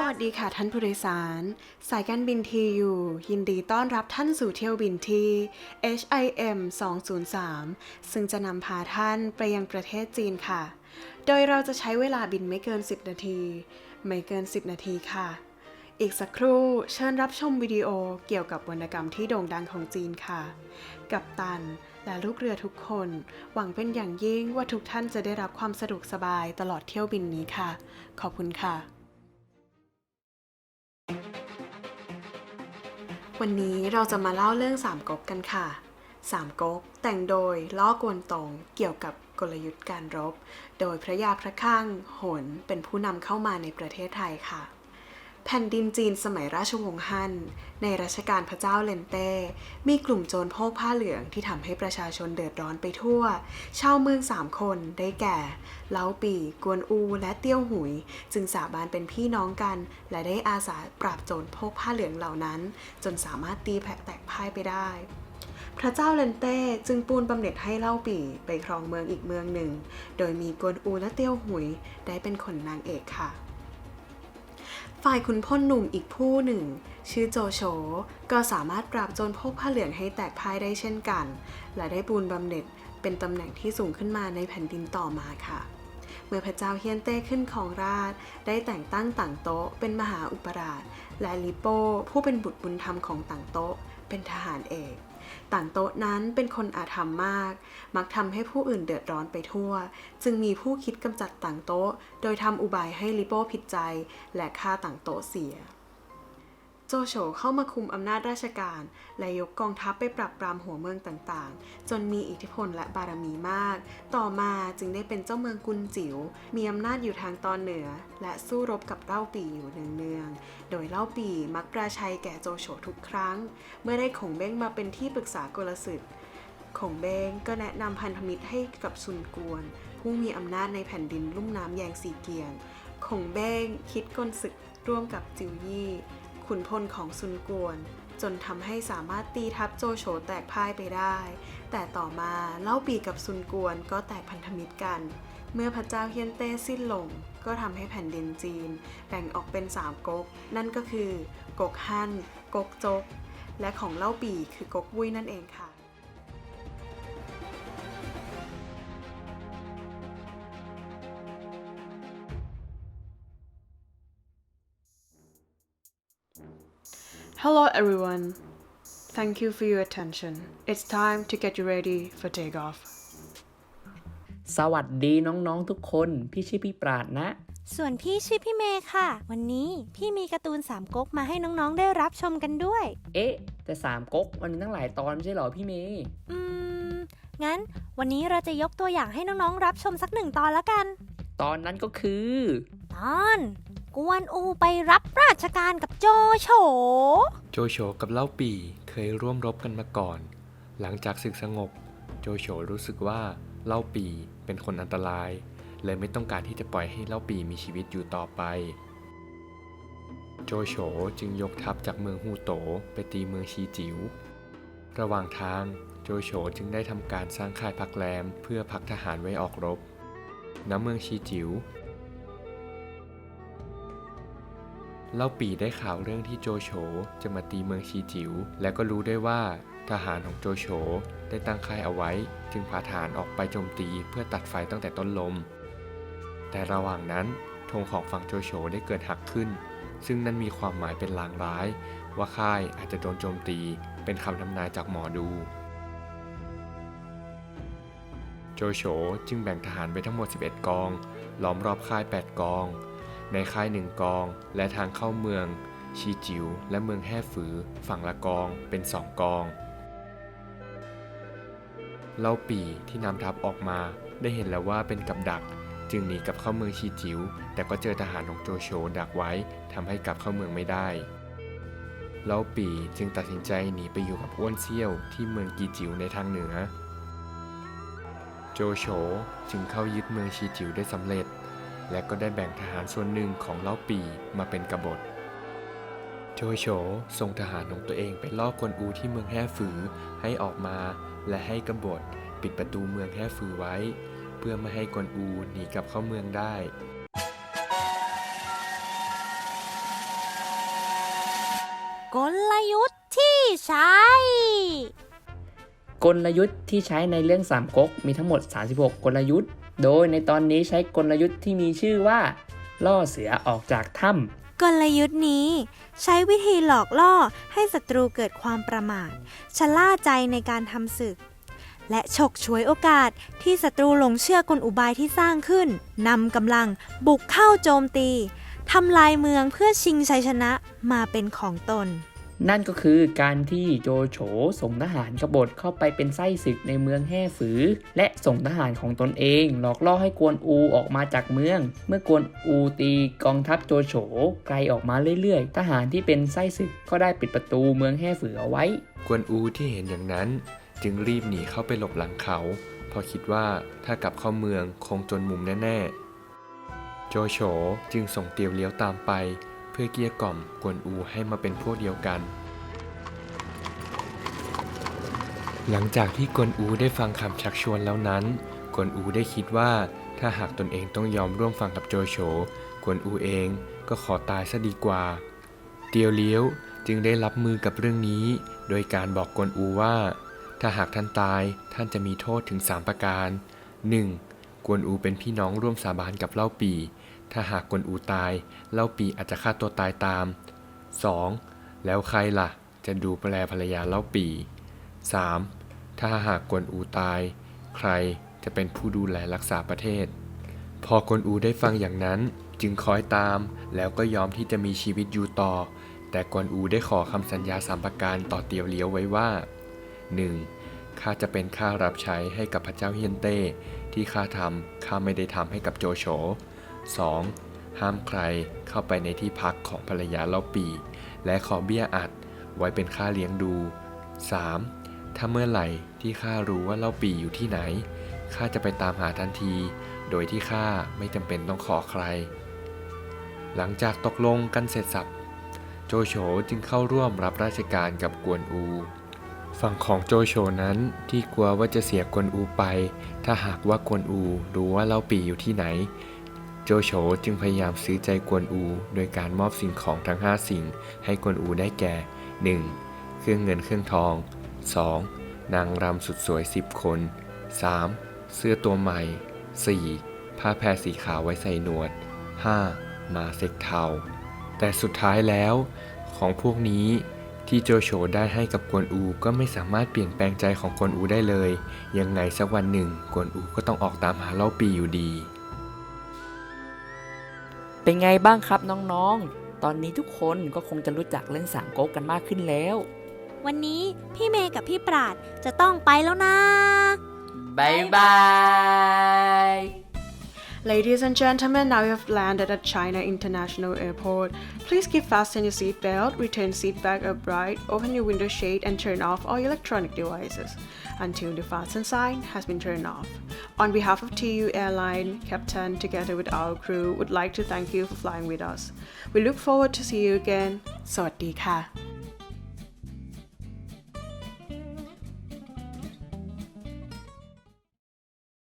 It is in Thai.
สวัสดีค่ะท่านผู้โดยสาร สายการบินทียูยินดีต้อนรับท่านสู่เที่ยวบินที่ HIM 203 ซึ่งจะนำพาท่านไปยังประเทศจีนค่ะ โดยเราจะใช้เวลาบินไม่เกิน 10 นาที ไม่เกิน 10 นาทีค่ะ อีกสักครู่เชิญรับชมวิดีโอเกี่ยวกับวรรณกรรมที่โด่งดังของจีนค่ะ กับตันและลูกเรือทุกคน หวังเป็นอย่างยิ่งว่าทุกท่านจะได้รับความสะดวกสบายตลอดเที่ยวบินนี้ค่ะ ขอบคุณค่ะ วันนี้เราจะมาเล่าเรื่องสามก๊กกันค่ะสามก๊กแต่งโดยล้อกวนตงเกี่ยวกับกลยุทธ์การรบ โดยพระยาพระข้างโหนเป็นผู้นำเข้ามาในประเทศไทยค่ะ แผ่นดินจีนสมัยราชวงศ์ฮั่น ในรัชกาลพระเจ้าเลนเต้ มีกลุ่มโจรโพกผ้าเหลืองที่ทำให้ประชาชนเดือดร้อนไปทั่ว ชาวเมืองสามคนได้แก่ เล้าปี กวนอู และเตี้ยวหุย จึงสาบานเป็นพี่น้องกัน และได้อาสาปราบโจรโพกผ้าเหลืองเหล่านั้น จนสามารถตีแผ่แตกพ่ายไปได้พระเจ้าเลนเต้จึงปูนบำเหน็จให้เล่าปีไปครองเมืองอีกเมืองหนึ่ง โดยมีกวนอูและเตียวหุยได้เป็นคนนางเอกค่ะ ฝ่ายขุนพลหนุ่มอีกผู้หนึ่ง ชื่อโจโฉก็สามารถปราบโจรพวกผ้าเหลืองให้แตกพ่ายได้เช่นกัน และได้ปูนบำเหน็จเป็นตำแหน่งที่สูงขึ้นมาในแผ่นดินต่อมาค่ะ เมื่อพระเจ้าเฮียนเต้ขึ้นของราช ได้แต่งตั้งต่างโต๊ะ เป็นมหาอุปราช และลิโป้ผู้เป็นบุตรบุญธรรมของต่างโต๊ะ เป็นทหารเอก ต่างโต๊ะนั้นเป็นคนอาธรรมมาก มักทำให้ผู้อื่นเดือดร้อนไปทั่ว จึงมีผู้คิดกำจัดต่างโต๊ะ โดยทำอุบายให้ลิโป้ผิดใจ และฆ่าต่างโต๊ะเสีย โจโฉเข้ามาคุมอำนาจราชการ และยกกองทัพไปปรับปรามหัวเมืองต่างๆ จนมีอิทธิพลและบารมีมาก ต่อมาจึงได้เป็นเจ้าเมืองกุนจิ๋ว มีอำนาจอยู่ทางตอนเหนือ และสู้รบกับเล่าปีอยู่เนืองๆ โดยเล่าปีมักปราชัยแก่โจโฉทุกครั้ง เมื่อได้ขงเบ้งมาเป็นที่ปรึกษากลศึกขงเบ้งก็แนะนำพันธมิตรให้กับซุนกวน ผู้มีอำนาจในแผ่นดินลุ่มน้ำแยงซีเกียงขงเบ้งคิดกลศึกร่วมกับจิวยี่ ขุนพลของซุนกวน จนทำให้สามารถตีทัพโจโฉแตกพ่ายไปได้ แต่ต่อมาเล่าปีกับซุนกวนก็แตกพันธมิตรกัน เมื่อพระเจ้าเฮียนเต้สิ้นลง ก็ทำให้แผ่นดินจีน แบ่งออกเป็นสามก๊ก นั่นก็คือ ก๊กฮั่นก๊กจก และของเล่าปีคือก๊กวุ้ยนั่นเองค่ะ Hello everyone. Thank you for your attention. It's time to get you ready for takeoff. สวัสดีน้องๆทุกคน พี่ชื่อพี่ปราดนะ ส่วนพี่ชื่อพี่เมย์ค่ะ วันนี้พี่มีการ์ตูนสามก๊กมาให้น้องๆได้รับชมกันด้วย เอ๊ะ แต่สามก๊กมันมีตั้งหลายตอนไม่ใช่เหรอพี่เมย์ อืม งั้น วันนี้เราจะยกตัวอย่างให้น้องๆรับชมสักหนึ่งตอนละกัน ตอนนั้นก็คือ ตอน กวนอูไปรับราชการกับโจโฉ โจโฉกับเล่าปีเคยร่วมรบกันมาก่อน หลังจากศึกสงบ โจโฉรู้สึกว่าเล่าปีเป็นคนอันตราย เลยไม่ต้องการที่จะปล่อยให้เล่าปีมีชีวิตอยู่ต่อไป โจโฉจึงยกทัพจากเมืองฮูโตไปตีเมืองชีจิ๋ว ระหว่างทางโจโฉจึงได้ทำการสร้างค่ายพักแรมเพื่อพักทหารไว้ออกรบณเมืองชีจิ๋ว เล่าปีได้ข่าวเรื่องที่โจโฉจะมาตีเมืองชีจิ๋วและก็รู้ได้วยว่าทหารของโจโฉได้ตั้งค่ายเอาไว้ จึงพาทหารออกไปโจมตีเพื่อตัดไฟตั้งแต่ต้นลม แต่ระหว่างนั้นธงของฝั่งโจโฉได้เกิดหักขึ้น ซึ่งนั่นมีความหมายเป็นลางร้าย ว่าค่ายอาจจะโดนโจมตี เป็นคำทำนายจากหมอดู โจโฉจึงแบ่งทหารไปทั้งหมด 11 กอง ล้อมรอบค่าย 8 กอง ในค่ายหนึ่งกอง และทางเข้าเมือง ชีจิว และเมืองแห่ฝือ ฝั่งละกองเป็นสองกอง เล่าปีที่นำทัพออกมา ได้เห็นแล้วว่าเป็นกับดัก จึงหนีกลับเข้าเมืองชีจิว แต่ก็เจอทหารของโจโฉดักไว้ทำให้กลับเข้าเมืองไม่ได้เล่าปีจึงตัดสินใจหนีไปอยู่กับอ้วนเซี่ยวที่เมืองกีจิวในทางเหนือ โจโฉจึงเข้ายึดเมืองชีจิวได้สำเร็จ และก็ได้แบ่งทหารส่วนหนึ่งของเล่าปีมาเป็นกบฏโจโฉส่งทหารของตัวเองไปล่อกวนอูที่เมืองแห่ฝือให้ออกมาและให้กบฏปิดประตูเมืองแห่ฝือไว้ เพื่อไม่ให้กวนอูหนีกลับเข้าเมืองได้กลยุทธ์ที่ใช้ กลยุทธ์ที่ใช้ในเรื่องสามก๊กมีทั้งหมด 36 กลยุทธ์ โดยในตอนนี้ใช้กลยุทธ์ที่มีชื่อว่า ล่อเสือออกจากถ้ำกลยุทธ์นี้ ใช้วิธีหลอกล่อให้ศัตรูเกิดความประมาทชะล่าใจในการทำศึก และฉกฉวยโอกาสที่ศัตรูหลงเชื่อกลอุบายที่สร้างขึ้นนำกำลังบุกเข้าโจมตีทำลายเมืองเพื่อชิงชัยชนะมาเป็นของตน นั่นก็คือการที่โจโฉส่งทหารกบฏเข้าไปเป็นไส้ศึกในเมืองแห่ฝือ และส่งทหารของตนเอง หลอกล่อให้กวนอูออกมาจากเมือง เมื่อกวนอูตีกองทัพโจโฉไกลออกมาเรื่อยๆ ทหารที่เป็นไส้ศึกก็ได้ปิดประตูเมืองแห่ฝือเอาไว้ กวนอูที่เห็นอย่างนั้น จึงรีบหนีเข้าไปหลบหลังเขาพราะคิดว่าถ้ากลับเข้าเมืองคงจนมุมแน่ๆ โจโฉจึงส่งเตียวเลี้ยวตามไป พื่อเกลี้ยกล่อมกวนอูให้มาเป็นพวกเดียวกัน หลังจากที่กวนอูได้ฟังคำชักชวนแล้วนั้น กวนอูได้คิดว่าถ้าหากตนเองต้องยอมร่วมฟังกับโจโฉ กวนอูเองก็ขอตายซะดีกว่า เตียวเลี้ยวจึงได้รับมือกับเรื่องนี้ โดยการบอกกวนอูว่า ถ้าหากท่านตายท่านจะมีโทษถึง 3 ประการ 1. กวนอูเป็นพี่น้องร่วมสาบานกับเล่าปี ถ้าหากกวนอูตายเล่าปีอาจจะฆ่าตัวตายตาม 2. แล้วใครล่ะ จะดูแลภรรยาเล่าปี 3. ถ้าหากกวนอูตาย ใครจะเป็นผู้ดูแลรักษาประเทศ พอกวนอูได้ฟังอย่างนั้นจึงคอยตาม แล้วก็ยอมที่จะมีชีวิตอยู่ต่อ แต่กวนอูได้ขอคำสัญญาสามประการต่อเตียวเลี้ยวไว้ว่า 1. ข้าจะเป็นข้ารับใช้ให้กับพระเจ้าเฮียนเต้ ที่ข้าทำข้าไม่ได้ทำให้กับโจโฉ 2. ห้ามใครเข้าไปในที่พักของภรรยาเล่าปี และขอเบี้ยอัดไว้เป็นค่าเลี้ยงดู 3. ถ้าเมื่อไหร่ที่ข้ารู้ว่าเล่าปีอยู่ที่ไหนข้าจะไปตามหาทันที โดยที่ข้าไม่จำเป็นต้องขอใคร หลังจากตกลงกันเสร็จสับโจโฉจึงเข้าร่วมรับราชการกับกวนอูฝั่งของโจโฉนั้นที่กลัวว่าจะเสียกวนอูไป ถ้าหากว่ากวนอูรู้ว่าเล่าปีอยู่ที่ไหน โจโฉจึงพยายามซื้อใจกวนอู โดยการมอบสิ่งของทั้ง 5 สิ่ง ให้กวนอูได้แก่ 1. เครื่องเงินเครื่องทอง 2. นางรำสุดสวย 10 คน 3. เสื้อตัวใหม่ 4. ผ้าแพรสีขาวไว้ใส่หนวด 5. มาเซ็กเทา แต่สุดท้ายแล้ว ของพวกนี้ที่โจโฉได้ให้กับกวนอูก็ไม่สามารถเปลี่ยนแปลงใจของกวนอูได้เลย ยังไงสักวันหนึ่งกวนอูก็ต้องออกตามหาเล่าปีอยู่ดี เป็นไงบ้างครับน้องๆ ตอนนี้ทุกคนก็คงจะรู้จักเรื่องสามก๊กกันมากขึ้นแล้ว วันนี้พี่เมย์กับพี่ปราดจะต้องไปแล้วนะบ๊ายบาย Ladies and gentlemen, now you have landed at China International Airport. Please keep fasten your seatbelt, return seat back upright, open your window shade, and turn off all electronic devices until the fasten sign has been turned off. On behalf of TU Airline, Captain, together with our crew, would like to thank you for flying with us. We look forward to see you again. สวัสดีค่ะ